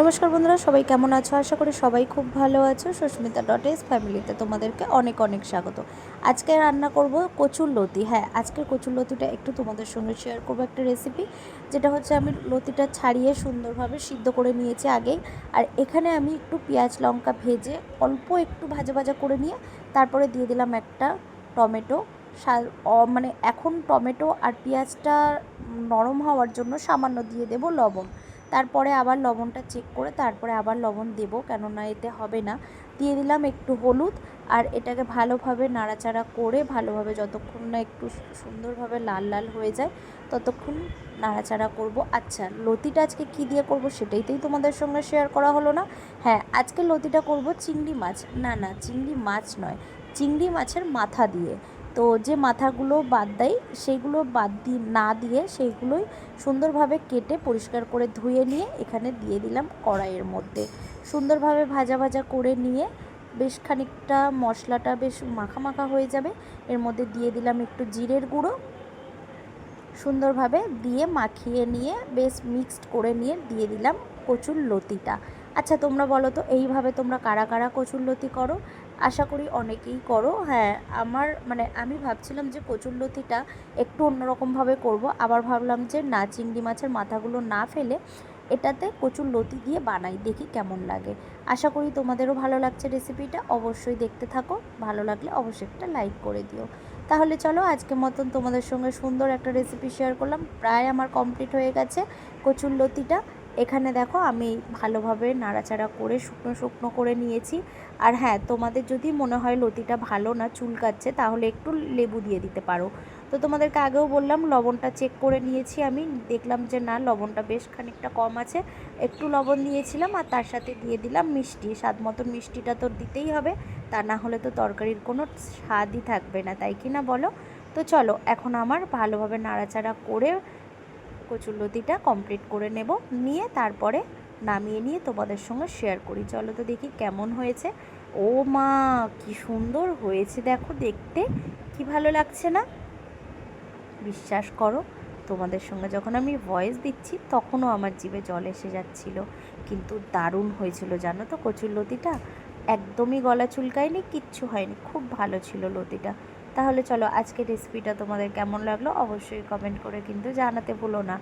নমস্কার বন্ধুরা, সবাই কেমন আছো? আশা করি সবাই খুব ভালো আছো। সুস্মিতা ডট এস ফ্যামিলিতে তোমাদেরকে অনেক অনেক স্বাগত। আজকে রান্না করব কচুর লতি। হ্যাঁ আজকের কচুর লতিটা একটু তোমাদের সঙ্গে শেয়ার করব একটা রেসিপি যেটা হচ্ছে আমি লতিটা ছাড়িয়ে সুন্দরভাবে সিদ্ধ করে নিয়েছি আগেই আর এখানে আমি একটু পেঁয়াজ, লঙ্কা ভেজে অল্প একটু ভাজা ভাজা করে নিয়ে তারপরে দিয়ে দিলাম একটা টমেটো। মানে এখন টমেটো আর পেঁয়াজটা নরম হওয়ার জন্য সামান্য দিয়ে দেব লবণ। তারপরে আবার লবণটা চেক করে তারপরে আবার লবণ দেব, কেননা এতে হবে না। দিয়ে দিলাম একটু হলুদ, আর এটাকে ভালোভাবে নাড়াচাড়া করে ভালোভাবে যতক্ষণ না একটু সুন্দরভাবে লাল লাল হয়ে যায়, ততক্ষণ নাড়াচাড়া করব। আচ্ছা লতিটা আজকে কী দিয়ে করব সেটাইতেই তোমাদের সঙ্গে শেয়ার করা হলো না। হ্যাঁ আজকে লতিটা করব চিংড়ি মাছ। না না, চিংড়ি মাছ নয়, চিংড়ি মাছের মাথা দিয়ে। তো যে মাথাগুলো বাদ দেয় সেইগুলো বাদ দিয়ে না দিয়ে সেইগুলোই সুন্দরভাবে কেটে পরিষ্কার করে ধুয়ে নিয়ে এখানে দিয়ে দিলাম কড়াইয়ের মধ্যে। সুন্দরভাবে ভাজা ভাজা করে নিয়ে বেশ খানিকটা মশলাটা বেশ মাখা মাখা হয়ে যাবে। এর মধ্যে দিয়ে দিলাম একটু জিরের গুঁড়ো। সুন্দরভাবে দিয়ে মাখিয়ে নিয়ে বেশ মিক্সড করে নিয়ে দিয়ে দিলাম কচুর লতিটা। আচ্ছা তোমরা বলো তো, এইভাবে তোমরা কারা কারা কচুর লতি করো? আশা করি অনেকেই করো। হ্যাঁ আমার মানে আমি ভাবছিলাম যে কচুর লতিটা একটু অন্যরকমভাবে করব। আবার ভাবলাম যে না, চিংড়ি মাছের মাথাগুলো না ফেলে এটাতে কচুর লতি দিয়ে বানাই, দেখি কেমন লাগে। আশা করি তোমাদেরও ভালো লাগছে রেসিপিটা, অবশ্যই দেখতে থাকো। ভালো লাগলে অবশ্যই একটা লাইক করে দিও। তাহলে চলো, আজকে মতন তোমাদের সঙ্গে সুন্দর একটা রেসিপি শেয়ার করলাম। প্রায় আমার কমপ্লিট হয়ে গেছে কচুর লতিটা এখানে দেখো আমি ভালোভাবে নাড়াচাড়া করে শুকনো শুকনো করে নিয়েছি। আর হ্যাঁ তোমাদের যদি মনে হয় লতিটা ভালো না চুলকাচ্ছে, তাহলে একটু লেবু দিয়ে দিতে পারো। তো তোমাদেরকে আগেও বললাম, লবণটা চেক করে নিয়েছি আমি। দেখলাম যে না, লবণটা বেশ খানিকটা কম আছে। একটু লবণ দিয়েছিলাম আর তার সাথে দিয়ে দিলাম মিষ্টি। স্বাদ মতো মিষ্টিটা তো দিতেই হবে, তা না হলে তো তরকারির কোনো স্বাদই থাকবে না, তাই কি না বলো? তো চলো, এখন আমার ভালোভাবে নাড়াচাড়া করে কচুরলতিটা কমপ্লিট করে নেব। নিয়ে তারপরে নামিয়ে নিয়ে তোমাদের সঙ্গে শেয়ার করি। চলো তো দেখি কেমন হয়েছে। ও মা, কি সুন্দর হয়েছে দেখো দেখতে। কি ভালো লাগছে না? বিশ্বাস করো, তোমাদের সঙ্গে যখন আমি ভয়েস দিচ্ছি, তখনও আমার জিভে জল এসে যাচ্ছিল। কিন্তু দারুণ হয়েছিল, জানো তো কচুর লতিটা? একদমই গলা চুলকায়নি, কিচ্ছু হয়নি। খুব ভালো ছিল লতিটা। তাহলে চলো আজকের রেসিপিটা তোমাদের কেমন লাগল অবশ্যই কমেন্ট করে কিন্তু জানাতে ভুলো না।